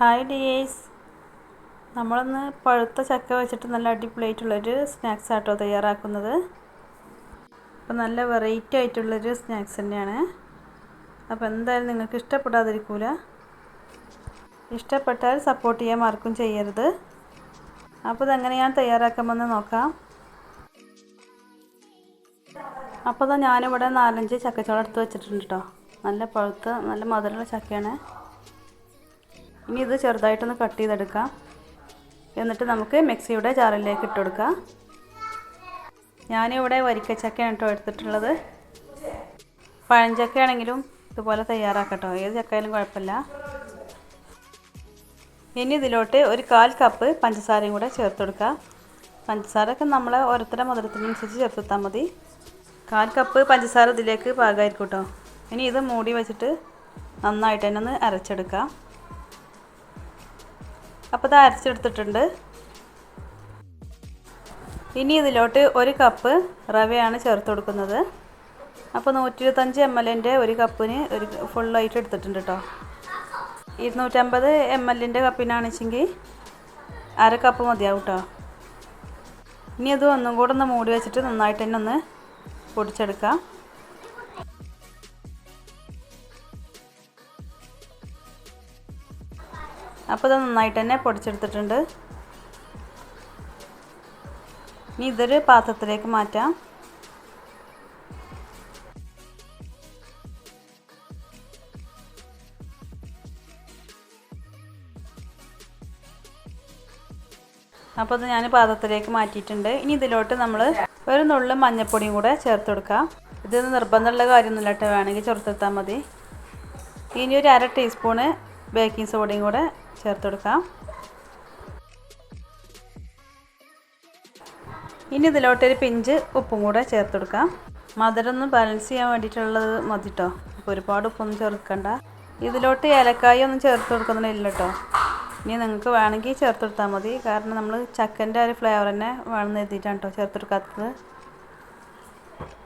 Hi dears. നമ്മളൊന്ന് പഴുത്ത ചക്ക വെച്ചിട്ട് നല്ല അടിപൊളിയായിട്ടുള്ളൊരു സ്നാക്സ് ആട്ടോ തയ്യാറാക്കുന്നത്. അപ്പോൾ നല്ല വെറൈറ്റി ആയിട്ടുള്ളൊരു സ്നാക്സ് തന്നെയാണ്. അപ്പോൾ എന്തായാലും നിങ്ങൾക്ക് ഇഷ്ടപ്പെടാതിരിക്കൂല. ഇഷ്ടപ്പെട്ടാൽ സപ്പോർട്ട് ചെയ്യാൻ ആർക്കും ചെയ്യരുത്. അപ്പോൾ ഇതെങ്ങനെയാണ് തയ്യാറാക്കാമെന്ന് നോക്കാം. അപ്പോൾ ഞാനിവിടെ നാലഞ്ച് ചക്കച്ചോളം എടുത്ത് വെച്ചിട്ടുണ്ട് കേട്ടോ നല്ല പഴുത്ത നല്ല മധുരമുള്ള ചക്കയാണ്. ഇനി ഇത് ചെറുതായിട്ടൊന്ന് കട്ട് ചെയ്തെടുക്കാം. എന്നിട്ട് നമുക്ക് മിക്സിയുടെ ജാറിലേക്ക് ഇട്ട് കൊടുക്കാം. ഞാനിവിടെ വരിക്കച്ചക്കയാണ് കേട്ടോ എടുത്തിട്ടുള്ളത്. പഴഞ്ചക്കയാണെങ്കിലും ഇതുപോലെ തയ്യാറാക്കട്ടോ. ഏത് ചക്കയിലും കുഴപ്പമില്ല. ഇനി ഇതിലോട്ട് ഒരു കാൽ കപ്പ് പഞ്ചസാരയും കൂടെ ചേർത്ത് കൊടുക്കുക പഞ്ചസാരയൊക്കെ നമ്മൾ ഓരോരുത്തരുടെ മധുരത്തിനനുസരിച്ച് ചേർത്തെത്താൽ മതി. കാൽ കപ്പ് പഞ്ചസാര ഇതിലേക്ക് പാകമായിരിക്കും കേട്ടോ. ഇനി ഇത് മൂടി വെച്ചിട്ട് നന്നായിട്ട് തന്നെ ഒന്ന് അരച്ചെടുക്കാം. അപ്പോൾ ഇത് അരച്ചെടുത്തിട്ടുണ്ട്. ഇനി ഇതിലോട്ട് ഒരു കപ്പ് റവയാണ് ചേർത്ത് കൊടുക്കുന്നത്. അപ്പോൾ നൂറ്റി ഇരുപത്തഞ്ച് എം എല്ലിന്റെ ഒരു കപ്പിന് ഒരു ഫുള്ളായിട്ട് എടുത്തിട്ടുണ്ട് കേട്ടോ ഇരുന്നൂറ്റമ്പത് എം എല്ലിന്റെ കപ്പിനാണെച്ചെങ്കിൽ അര കപ്പ് മതിയാവും കേട്ടോ ഇനി അത് ഒന്നും കൂടെ ഒന്ന് മൂടി വെച്ചിട്ട് നന്നായിട്ട് തന്നെ ഒന്ന് പൊടിച്ചെടുക്കാം. അപ്പോൾ ഇത് നന്നായിട്ട് തന്നെ പൊടിച്ചെടുത്തിട്ടുണ്ട്. ഇനി ഇതൊരു പാത്രത്തിലേക്ക് മാറ്റാം. അപ്പോൾ അത് ഞാൻ പാത്രത്തിലേക്ക് മാറ്റിയിട്ടുണ്ട്. ഇനി ഇതിലോട്ട് നമ്മൾ ഒരു നുള്ളു മഞ്ഞപ്പൊടിയും കൂടെ ചേർത്ത് കൊടുക്കാം. ഇതൊന്നും നിർബന്ധമുള്ള കാര്യമൊന്നുമില്ല കേട്ടോ. വേണമെങ്കിൽ ചേർത്തെടുത്താൽ മതി. ഇനി ഒരു അര ടീസ്പൂണ് ബേക്കിംഗ് സോഡയും കൂടെ ചേർത്ത് കൊടുക്കാം ഇനി ഇതിലോട്ടൊരു പിഞ്ച് ഉപ്പും കൂടെ ചേർത്ത് കൊടുക്കാം മധുരം ഒന്ന് ബാലൻസ് ചെയ്യാൻ വേണ്ടിയിട്ടുള്ളത് മതി കേട്ടോ അപ്പോൾ ഒരുപാട് ഉപ്പൊന്നും ചേർക്കണ്ട. ഇതിലോട്ട് ഏലക്കായ ഒന്നും ചേർത്ത് കൊടുക്കുന്നില്ല കേട്ടോ ഇനി നിങ്ങൾക്ക് വേണമെങ്കിൽ ചേർത്ത് കൊടുത്താൽ മതി. കാരണം നമ്മൾ ചക്കന്റെ ഒരു ഫ്ലേവർ തന്നെ വേണമെന്ന് എഴുതിയിട്ടാണ് കേട്ടോ ചേർത്ത് കൊടുക്കാത്തത്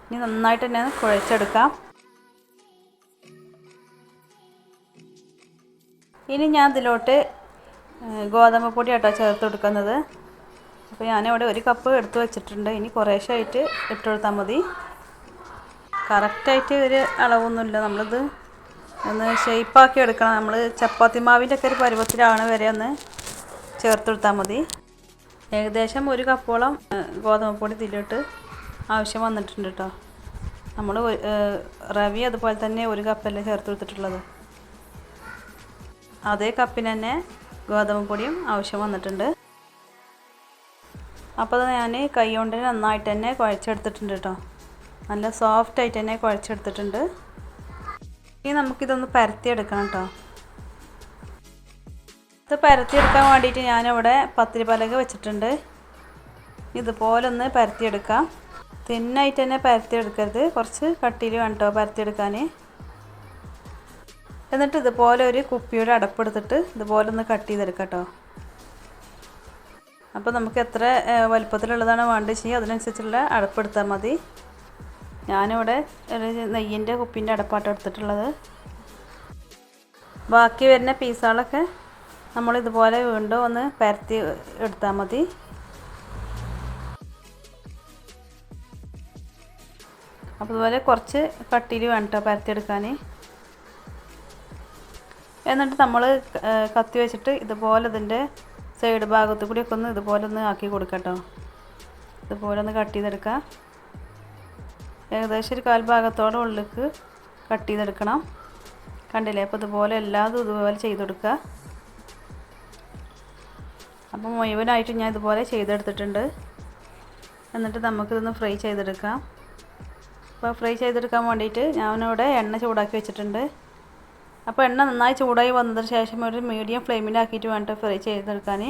ഇനി നന്നായിട്ട് തന്നെ കുഴച്ചെടുക്കാം. ഇനി ഞാൻ ഇതിലോട്ട് ഗോതമ്പ് പൊടി ആട്ടോ ചേർത്ത് കൊടുക്കുന്നത്. അപ്പോൾ ഞാനിവിടെ ഒരു കപ്പ് എടുത്തു വെച്ചിട്ടുണ്ട്. ഇനി കുറേശ്ശായിട്ട് ഇട്ട് കൊടുത്താൽ മതി. കറക്റ്റായിട്ട് ഒരു അളവൊന്നുമില്ല നമ്മളിത്. ഒന്ന് ഷേപ്പാക്കി എടുക്കണം. നമ്മൾ ചപ്പാത്തി മാവിന്റെ ഒക്കെ ഒരു പരുവത്തിലാണ് വരെ ഒന്ന് ചേർത്ത് കൊടുത്താൽ മതി. ഏകദേശം ഒരു കപ്പോളം ഗോതമ്പ് പൊടി ഇതിലോട്ട് ആവശ്യം വന്നിട്ടുണ്ട് കേട്ടോ നമ്മൾ റവി അതുപോലെ തന്നെ ഒരു കപ്പല്ലേ ചേർത്ത് കൊടുത്തിട്ടുള്ളത്. അതേ കപ്പിന് തന്നെ ഗോതമ്പ് പൊടിയും ആവശ്യം വന്നിട്ടുണ്ട്. അപ്പോൾ അത് ഞാൻ കൈ കൊണ്ട് നന്നായിട്ട് തന്നെ കുഴച്ചെടുത്തിട്ടുണ്ട് കേട്ടോ നല്ല സോഫ്റ്റ് ആയിട്ട് തന്നെ കുഴച്ചെടുത്തിട്ടുണ്ട്. ഇനി നമുക്കിതൊന്ന് പരത്തിയെടുക്കണം കേട്ടോ ഇത് പരത്തിയെടുക്കാൻ വേണ്ടിയിട്ട് ഞാനിവിടെ പത്തിരി പലക വെച്ചിട്ടുണ്ട്. ഇതുപോലെ ഒന്ന് പരത്തിയെടുക്കാം. തിന്നായിട്ട് തന്നെ പരത്തിയെടുക്കരുത്. കുറച്ച് കട്ടിയിൽ വേണം കേട്ടോ പരത്തിയെടുക്കാൻ എന്നിട്ട് ഇതുപോലെ ഒരു കുപ്പിയുടെ അടപ്പെടുത്തിട്ട് ഇതുപോലെ ഒന്ന് കട്ട് ചെയ്തെടുക്കാം കേട്ടോ. അപ്പോൾ നമുക്ക് എത്ര വലുപ്പത്തിലുള്ളതാണ് വേണ്ടത് ചെയ്യുക അതിനനുസരിച്ചുള്ള അടപ്പെടുത്താൽ മതി. ഞാനിവിടെ ഒരു നെയ്യിന്റെ കുപ്പിന്റെ അടപ്പാട്ടം എടുത്തിട്ടുള്ളത്. ബാക്കി വരുന്ന പീസുകളൊക്കെ നമ്മൾ ഇതുപോലെ വീണ്ടും ഒന്ന് പരത്തി എടുത്താൽ മതി. അപ്പോൾ ഇതുപോലെ കുറച്ച് കട്ടിയിൽ വേണം കേട്ടോ പരത്തിയെടുക്കാൻ എന്നിട്ട് നമ്മൾ കത്തി വെച്ചിട്ട് ഇതുപോലെ ഇതിന്റെ സൈഡ് ഭാഗത്തു കൂടിയൊക്കെ ഒന്ന് ഇതുപോലെ ഒന്ന് ആക്കി കൊടുക്കട്ടോ. ഇതുപോലെ ഒന്ന് കട്ട് ചെയ്തെടുക്കാം. ഏകദേശം ഒരു കാൽഭാഗത്തോടെ ഉള്ളിലേക്ക് കട്ട് ചെയ്തെടുക്കണം. കണ്ടില്ലേ? അപ്പോൾ ഇതുപോലെ എല്ലാതും ഇതുപോലെ ചെയ്ത് കൊടുക്കുക അപ്പോൾ മുഴുവനായിട്ട് ഞാൻ ഇതുപോലെ ചെയ്തെടുത്തിട്ടുണ്ട്. എന്നിട്ട് നമുക്കിതൊന്ന് ഫ്രൈ ചെയ്തെടുക്കാം. അപ്പോൾ ഫ്രൈ ചെയ്തെടുക്കാൻ വേണ്ടിയിട്ട് ഞാനിവിടെ എണ്ണ ചൂടാക്കി വെച്ചിട്ടുണ്ട്. അപ്പോൾ എണ്ണ നന്നായി ചൂടായി വന്നതിന് ശേഷം ഒരു മീഡിയം ഫ്ലെയിമിലാക്കിയിട്ട് വേണ്ട ഫ്രൈ ചെയ്തെടുക്കാൻ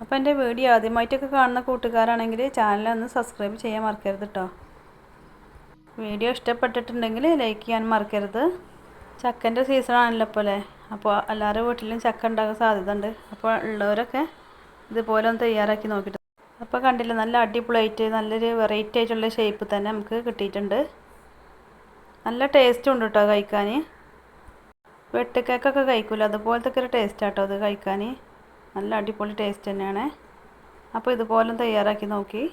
അപ്പോൾ എന്റെ വീഡിയോ ആദ്യമായിട്ടൊക്കെ കാണുന്ന കൂട്ടുകാരാണെങ്കിൽ ചാനൽ ഒന്ന് സബ്സ്ക്രൈബ് ചെയ്യാൻ മറക്കരുത് കേട്ടോ വീഡിയോ ഇഷ്ടപ്പെട്ടിട്ടുണ്ടെങ്കിൽ ലൈക്ക് ചെയ്യാൻ മറക്കരുത്. ചക്കന്റെ സീസൺ ആണല്ലോ ഇപ്പോൾ അല്ലേ അപ്പോൾ എല്ലാവരുടെ വീട്ടിലും ചക്ക ഉണ്ടാകാൻ സാധ്യത ഉണ്ട് അപ്പോൾ ഉള്ളവരൊക്കെ ഇതുപോലെ ഒന്ന് തയ്യാറാക്കി നോക്കിയിട്ട്. അപ്പോൾ കണ്ടില്ല നല്ല അടിപൊളിയായിട്ട് നല്ലൊരു വെറൈറ്റി ആയിട്ടുള്ള ഷേപ്പ് തന്നെ നമുക്ക് കിട്ടിയിട്ടുണ്ട്. നല്ല ടേസ്റ്റും ഉണ്ട് കേട്ടോ കഴിക്കാൻ. വെട്ടുക്കേക്കൊക്കെ കഴിക്കില്ല അതുപോലത്തെ ഒക്കെ ഒരു ടേസ്റ്റ് ആട്ടോ അത് കഴിക്കാൻ. നല്ല അടിപൊളി ടേസ്റ്റ് തന്നെയാണ്. അപ്പോൾ ഇതുപോലെ തയ്യാറാക്കി നോക്കി.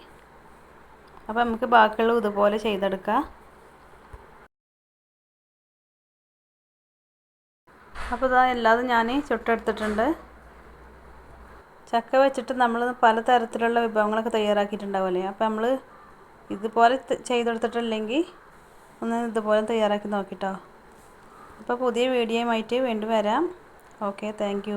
അപ്പോൾ നമുക്ക് ബാക്കിയുള്ള ഇതുപോലെ ചെയ്തെടുക്കാം. അപ്പോൾ ഇതാ എല്ലാതും ഞാൻ ചുട്ടെടുത്തിട്ടുണ്ട്. ചക്ക വെച്ചിട്ട് നമ്മൾ പലതരത്തിലുള്ള വിഭവങ്ങളൊക്കെ തയ്യാറാക്കിയിട്ടുണ്ടാവില്ലേ അപ്പോൾ നമ്മൾ ഇതുപോലെ ചെയ്തെടുത്തിട്ടില്ലെങ്കിൽ ഒന്ന് ഇതുപോലെ തയ്യാറാക്കി നോക്കിട്ടോ. അപ്പോൾ പുതിയ വീഡിയോയുമായിട്ട് വീണ്ടും വരാം. Okay thank